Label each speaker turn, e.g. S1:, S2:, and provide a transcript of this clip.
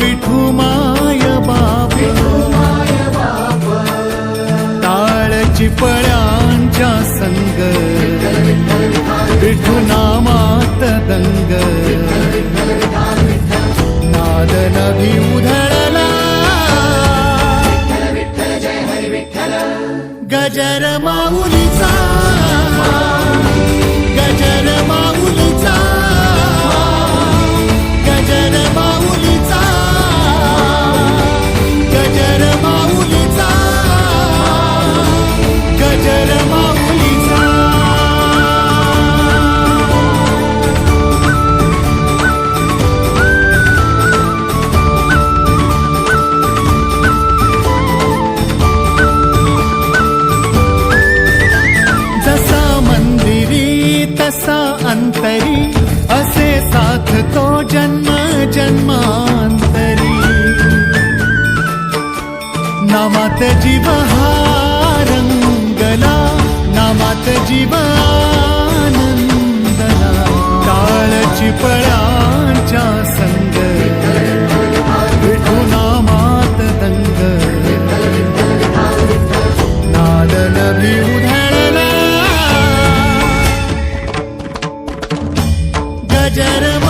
S1: विठुमाय बाप. टाळची पळ्यांच्या संग. विठू नामात दंग. नाद नभी उधळला. गजर माऊलीचा. साथ तो जन्म जन्मांतरी। नामात जीव हा रंगला नामात जीव जरमा